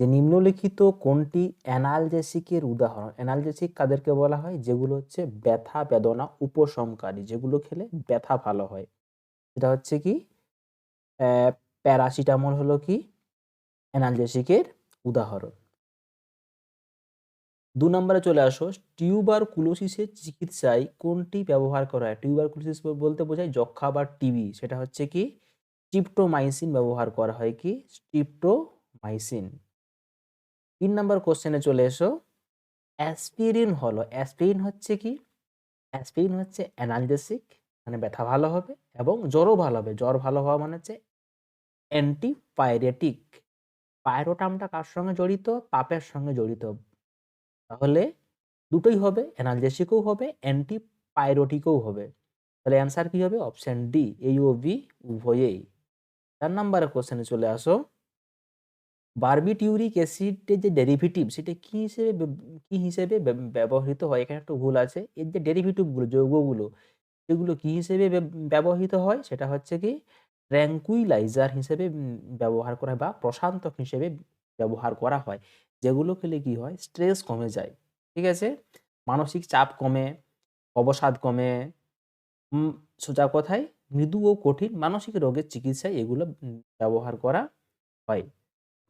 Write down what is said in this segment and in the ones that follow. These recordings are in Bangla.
যে নিম্নলিখিত কোনটি অ্যানালজেসিকের উদাহরণ? অ্যানালজেসিক কাদেরকে বলা হয়? যেগুলো হচ্ছে ব্যথা, বেদনা উপশমকারী যেগুলো খেলে ব্যথা ভালো হয়। সেটা হচ্ছে কি? প্যারাসিটামল হলো কি? অ্যানালজেসিকের উদাহরণ। দু নম্বরে চলে আসো। টিউবার কুলোসিসের চিকিৎসায় কোনটি ব্যবহার করা হয়? টিউবার কুলোসিস বলতে বোঝায় যক্ষা বা টিবি সেটা হচ্ছে কি? স্ট্রিপ্টোমাইসিন ব্যবহার করা হয় কি? স্ট্রিপ্টোমাইসিন তিন নম্বর কোশ্চেনে চলে এসো। অ্যাসপিরিন হলো অ্যাসপিরিন হচ্ছে কি? অ্যাসপিরিন হচ্ছে অ্যানালজেসিক মানে ব্যথা ভালো হবে এবং জ্বরও ভালো হবে। জ্বর ভালো হওয়া মানে হচ্ছে অ্যান্টিপাইরেটিক পাইরোটামটা কার সঙ্গে জড়িত? পাপের সঙ্গে জড়িত। তাহলে দুটোই হবে অ্যানালজেসিকও হবে অ্যান্টিপাইরোটিকও হবে। তাহলে অ্যান্সার কি হবে? অপশন ডি এই ও বি উভয়েই। চার নম্বরের কোশ্চেনে চলে আসো। বারবিটিউরিক অ্যাসিডের যে ডেরিভেটিভ, সেটা কি হিসেবে কি হিসেবে ব্যবহৃত হয়? এখানে একটা ভুল আছে। এর যে ডেরিভেটিভগুলো যৌগগুলো, সেগুলো কি হিসেবে ব্যবহৃত হয়? সেটা হচ্ছে কি, ট্র্যাঙ্কুইলাইজার হিসেবে ব্যবহার করা হয় বা প্রশান্তক হিসেবে ব্যবহার করা হয়। যেগুলো খেলে কি হয়? স্ট্রেস কমে যায়। ঠিক আছে? মানসিক চাপ কমে, অবসাদ কমে সোজা কথায় মৃদু ও কঠিন মানসিক রোগের চিকিৎসায় এগুলো ব্যবহার করা হয়।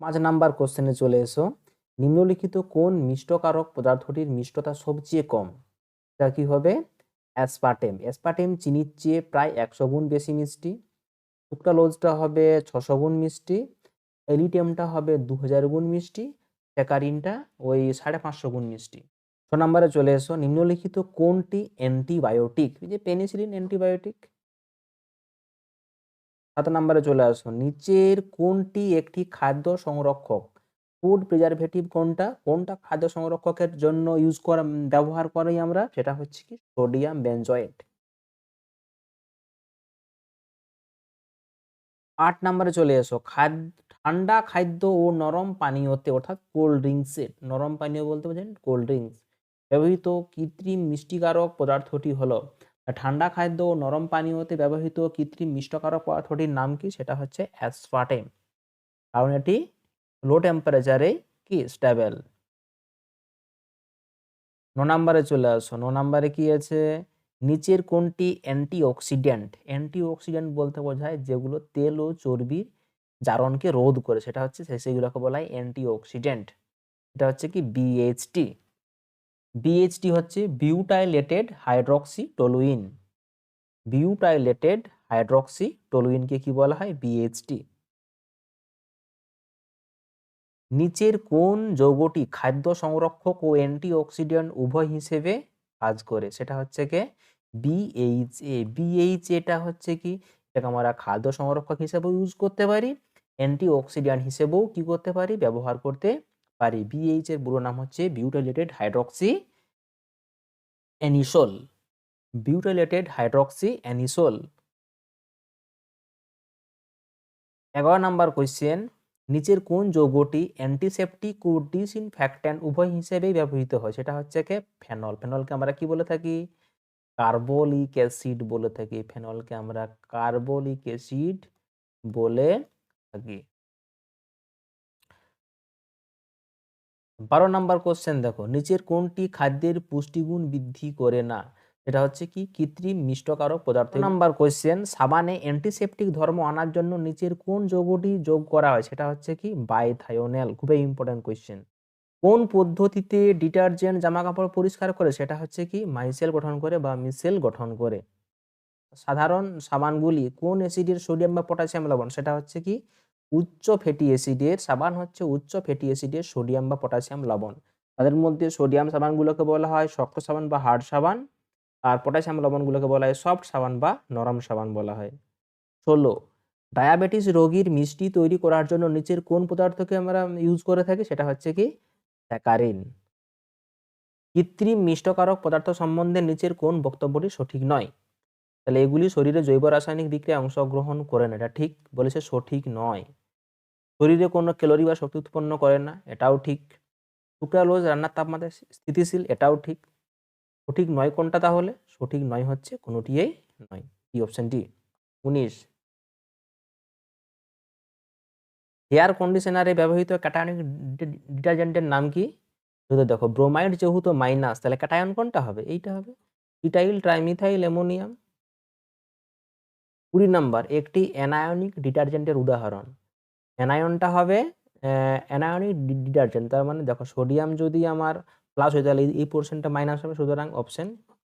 পাঁচ নাম্বার কোশ্চেনে চলে এসো। নিম্নলিখিত কোন মিষ্টকারক পদার্থটির মিষ্টতা সবচেয়ে কম? এটা কি হবে? অ্যাসপার্টেম অ্যাসপার্টেম চিনির চেয়ে প্রায় একশো গুণ বেশি মিষ্টি। সুক্রালোজটা হবে ছশো গুণ মিষ্টি। এলিটেমটা হবে দু হাজার গুণ মিষ্টি। স্যাকারিনটা ওই সাড়ে পাঁচশো গুণ মিষ্টি। ছ নম্বরে চলে এসো। নিম্নলিখিত কোনটি অ্যান্টিবায়োটিক? যে পেনিসিলিন অ্যান্টিবায়োটিক সাত নম্বরে চলে আসো। নিচের কোনটি একটি খাদ্য সংরক্ষক? ফুড প্রিজারভেটিভ কোনটা? কোনটা খাদ্য সংরক্ষকের জন্য ইউজ করা, ব্যবহার করি আমরা? সেটা হচ্ছে কি সোডিয়াম বেনজয়েট আট নম্বরে চলে এসো। খাদ্য ঠান্ডা খাদ্য ও নরম পানীয়তে, অর্থাৎ কোল্ড ড্রিঙ্কসে নরম পানীয় বলতে বোঝেন কোল্ড ড্রিঙ্কস ব্যবহৃত কৃত্রিম মিষ্টিকারক পদার্থটি হলো ঠান্ডা খাদ্য ও নরম পানীয়তে ব্যবহৃত কৃত্রিম মিষ্টকারক পদার্থটির নাম কি? সেটা হচ্ছে অ্যাসপার্টেম কারণ এটি লো টেম্পারেচারে কি? স্টেবল ন নম্বরে চলে আসো। ন নম্বরে কি আছে? নিচের কোনটি অ্যান্টি অ্যান্টিঅক্সিডেন্ট অ্যান্টিঅক্সিডেন্ট বলতে বোঝায় যেগুলো তেল ও চর্বির জারণকে রোধ করে। সেটা হচ্ছে সেগুলোকে বলা হয় অ্যান্টিঅক্সিডেন্ট এটা হচ্ছে কি? বিএইচটি বিএইচটি হচ্ছে butylated hydroxy toluene butylated hydroxy টলুইনকে কি বলা হয়? বিএইচটি নিচের কোন যৌগটি খাদ্য সংরক্ষক ও অ্যান্টিঅক্সিডেন্ট উভয় হিসেবে কাজ করে? সেটা হচ্ছে কি? বিএইচএ বিএইচএটা হচ্ছে কি? এটাকে আমরা খাদ্য সংরক্ষক হিসেবেও ইউজ করতে পারি, অ্যান্টিঅক্সিডেন্ট হিসেবেও কি করতে পারি? ব্যবহার করতে পারি। বিএইচ এর পুরো নাম হচ্ছে বিউটাইলেটেড হাইড্রক্সি অ্যানিসোল বিউটাইলেটেড হাইড্রক্সি অ্যানিসোল এগারো নাম্বার কোয়েশ্চেন নিচের কোন যৌগটি অ্যান্টিসেপটিক ও ডিসইনফ্যাক্ট্যান্ট উভয় হিসেবেই ব্যবহৃত হয়? সেটা হচ্ছে কি ফেনল ফেনলকে আমরা কি বলে থাকি? কার্বলিক অ্যাসিড বলে থাকি। ফেনলকে আমরা কার্বলিক অ্যাসিড বলে থাকি। বারো নাম্বার কোশ্চেন দেখো, নিচের কোনটি খাদ্যের পুষ্টিগুণ বৃদ্ধি করে না? সেটা হচ্ছে কি? কৃত্রিম মিষ্টকারক পদার্থ। নাম্বার কোশ্চেন সাবানে অ্যান্টিসেপটিক ধর্ম আনার জন্য নিচের কোন যৌগটি যোগ করা হয়? সেটা হচ্ছে কি? বাইথায়োনেল খুবই ইম্পর্টেন্ট কোশ্চেন কোন পদ্ধতিতে ডিটারজেন্ট জামা কাপড় পরিষ্কার করে? সেটা হচ্ছে কি? মাইসেল গঠন করে বা মিসেল গঠন করে। সাধারণ সাবানগুলি কোন অ্যাসিডের সোডিয়াম বা পটাশিয়াম লবণ? সেটা হচ্ছে কি? উচ্চ ফ্যাটি অ্যাসিডের সাবান হচ্ছে উচ্চ ফ্যাটি অ্যাসিডের সোডিয়াম বা পটাশিয়াম লবণ। তাদের মধ্যে সোডিয়াম সাবানগুলোকে বলা হয় শক্ত সাবান বা হার্ড সাবান, আর পটাশিয়াম লবণগুলোকে বলা হয় সফট সাবান বা নরম সাবান বলা হয়। ষোলো, ডায়াবেটিস রোগীর মিষ্টি তৈরি করার জন্য নিচের কোন পদার্থকে আমরা ইউজ করে থাকি? সেটা হচ্ছে কি? স্যাকারিন। কৃত্রিম মিষ্টকারক পদার্থ সম্বন্ধে নিচের কোন বক্তব্যটি সঠিক নয়? তাহলে এগুলি শরীরে জৈব রাসায়নিক বিক্রিয়ায় অংশগ্রহণ করে না, এটা ঠিক বলেছে সঠিক নয়। শরীরে কোনো ক্যালোরি বা শক্তি উৎপন্ন করে না, এটাও ঠিক। সুক্রালোজ রান্নার তাপমাত্রায় স্থিতিশীল, এটাও ঠিক। সঠিক নয় কোনটা তাহলে? সঠিক নয় হচ্ছে কোনোটিই নয়। কি অপশানটি উনিশ। হেয়ার কন্ডিশনারে ব্যবহৃত ক্যাটায়নিক ডিটারজেন্টের নাম কি? যদি দেখো ব্রোমাইড যেহেতু মাইনাস তাহলে ক্যাটায়ন কোনটা হবে? এইটা হবে। ইটাইল ট্রাইমিথাইল অ্যামোনিয়াম কুড়ি নাম্বার একটি অ্যানায়নিক ডিটারজেন্টের উদাহরণ। অ্যানায়নটা হবে অ্যানায়নিক ডিটারজেন্ট, তার মানে দেখো সোডিয়াম যদি আমার প্লাস হয়ে তাহলে এই- পোর্শনটা মাইনাস হবে, সুতরাং অপশন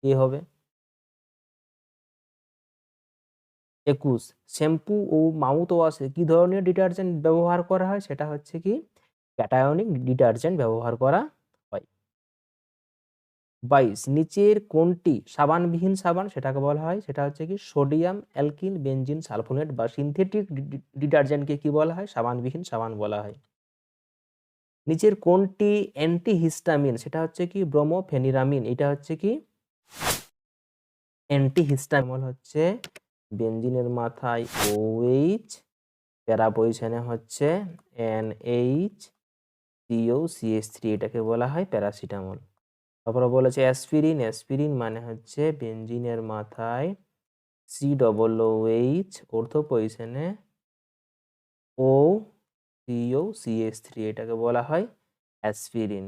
এ হবে। একুশ, শ্যাম্পু ও মাউথ ওয়াশে কি ধরনের ডিটারজেন্ট ব্যবহার করা হয়? সেটা হচ্ছে কি, ক্যাটায়নিক ডিটারজেন্ট ব্যবহার করা বাইশ নিচের কোনটি সাবানবিহীন সাবান সেটাকে বলা হয়? সেটা হচ্ছে কি সোডিয়াম, অ্যালকিন বেঞ্জিন সালফোনেট বা সিনথেটিক ডিটারজেন্টকে কি বলা হয়? সাবানবিহীন সাবান বলা হয়। নিচের কোনটি অ্যান্টিহিস্টামিন? সেটা হচ্ছে কি ব্রোমোফেনিরামিন। এটা হচ্ছে কি অ্যান্টিহিস্টামিন। হচ্ছে বেঞ্জিনের মাথায় ওএইচ প্যারা পজিশনে হচ্ছে N H CO CS three এটাকে বলা হয় প্যারাসিটামল। তারপরে বলেছে অ্যাসপিরিন অ্যাসপিরিন মানে হচ্ছে বেঞ্জিনের মাথায় সি ডবল ও এইচ অর্থ পজিশনে ও সিও সিএস থ্রি এটাকে বলা হয় অ্যাসপিরিন